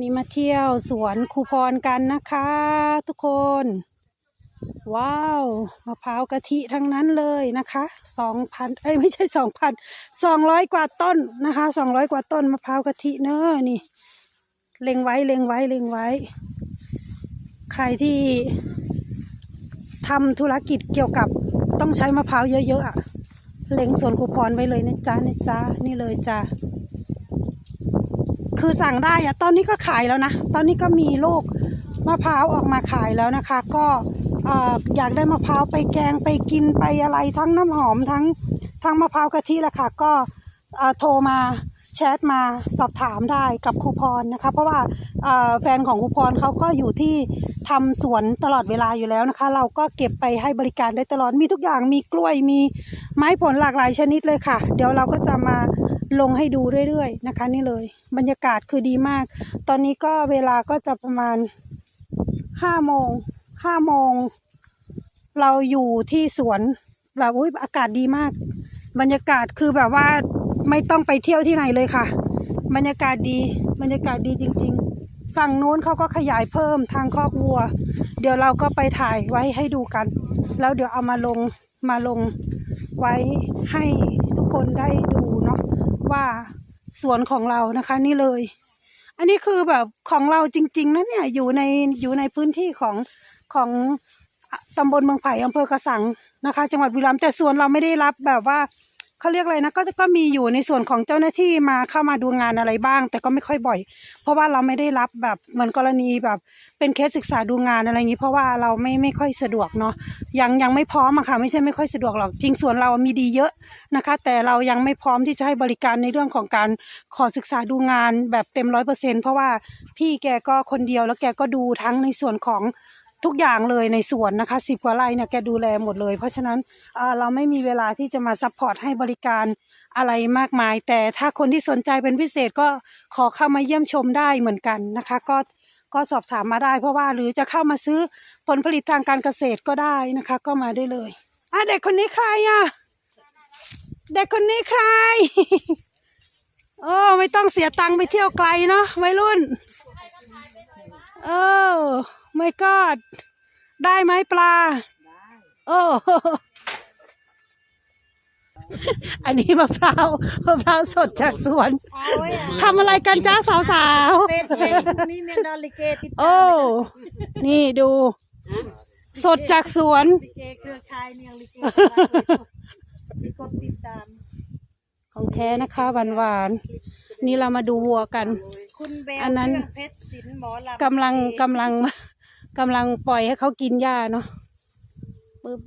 นี่มาเที่ยวสวนคูพรกันนะคะ ทุกคน ว้าวมะพร้าวกะทิทั้งนั้นเลยนะคะสองพันเอ้ยไม่ใช่สองพันสองร้อยกว่าต้นนะคะสองร้อยกว่าต้นมะพร้าวกะทิเนอะนี่ เล็งไว้เล็งไว้เล็งไว้ ใครที่ทำธุรกิจเกี่ยวกับต้องใช้มะพร้าวเยอะๆอะเล็งสวนคูพรไว้เลยนะจ๊ะนะจ๊ะนี่เลยจ้ะ คือสั่งได้อะตอนนี้ก็ขายแล้วนะ ตอนนี้ก็มีลูกมะพร้าวออกมาขายแล้วนะคะ ก็เอ่อยากได้มะพร้าวไปแกงไปกินไปอะไรทั้งน้ำหอมทั้งทั้งมะพร้าวกะทิแหละค่ะ ก็โทรมาแชทมาสอบถามได้กับครูพรนะคะ เพราะว่าแฟนของครูพรเขาก็อยู่ที่ทำสวนตลอดเวลาอยู่แล้วนะคะ เราก็เก็บไปให้บริการได้ตลอดมีทุกอย่างมีกล้วยมีไม้ผลหลากหลายชนิดเลยค่ะ เดี๋ยวเราก็จะมา ลงให้ดูเรื่อยๆนะคะ นี่เลย บรรยากาศคือดีมาก ตอนนี้ก็เวลาก็จะประมาณห้าโมงห้าโมง เราอยู่ที่สวนแบบอุ้ยอากาศดีมาก บรรยากาศคือแบบว่าไม่ต้องไปเที่ยวที่ไหนเลยค่ะ บรรยากาศดี บรรยากาศดีจริง ๆ ฝั่งนู้นเขาก็ขยายเพิ่มทางคอกวัว เดี๋ยวเราก็ไปถ่ายไว้ให้ดูกัน แล้วเดี๋ยวเอามาลงมาลงไว้ให้ทุกคนได้ดู ว่าสวนของเรานะคะ นี่เลย อันนี้คือแบบของเราจริง ๆนะเนี่ยอยู่ในอยู่ในพื้นที่ของของตำบลเมืองไผ่อำเภอกระสังนะคะ จังหวัดบุรีรัมย์แต่สวนเราไม่ได้รับแบบว่า เขาเรียกอะไรนะก็ก็มีอยู่ในส่วนของเจ้าหน้าที่มาเข้ามาดูงานอะไรบ้าง แต่ก็ไม่ค่อยบ่อย เพราะว่าเราไม่ได้รับแบบเหมือนกรณีแบบเป็นเคสศึกษาดูงานอะไรอย่างนี้ เพราะว่าเราไม่ไม่ค่อยสะดวกเนาะยังยังไม่พร้อมอะค่ะไม่ใช่ไม่ค่อยสะดวกหรอกจริงส่วนเรามีดีเยอะนะคะ แต่เรายังไม่พร้อมที่จะให้บริการในเรื่องของการขอศึกษาดูงานแบบเต็มร้อยเปอร์เซ็นเพราะว่าพี่แกก็คนเดียวแล้วแกก็ดูทั้งในส่วนของ ทุกอย่างเลยในสวนนะคะสิบกว่าไร่เนี่ยแกดูแลหมดเลย เพราะฉะนั้นเอ่อเราไม่มีเวลาที่จะมาซัพพอร์ตให้บริการอะไรมากมาย แต่ถ้าคนที่สนใจเป็นพิเศษก็ขอเข้ามาเยี่ยมชมได้เหมือนกันนะคะ ก็ก็สอบถามมาได้ เพราะว่าหรือจะเข้ามาซื้อผลผลิตทางการเกษตรก็ได้นะคะ ก็มาได้เลยอะเด็กคนนี้ใครอะเด็กคนนี้ใครโอ้ไม่ต้องเสียตังค์ไปเที่ยวไกลเนาะวัยรุ่น เออ ไม่กอดได้ไหมปลา โอ้อันนี้มะพร้าวมะพร้าวสดจากสวนเอาไว้อะทำอะไรกันจ้าสาวเป็ดเป็ดพรุ่งนี้เมียนดอลลิเกติดๆตาโอ้มนี่ดู สดจากสวนลิเกเครือข่ายเนียงลิเกมีกดติดตาม ของแท้นะคะหวานหวานๆนี่เรามาดูวัวกันคุณเบลอันนั้นเครื่องเพชรศิลป์หมอลำกำลังกำลัง กำลังปล่อยให้เขากินหญ้าเนาะปึ๊บ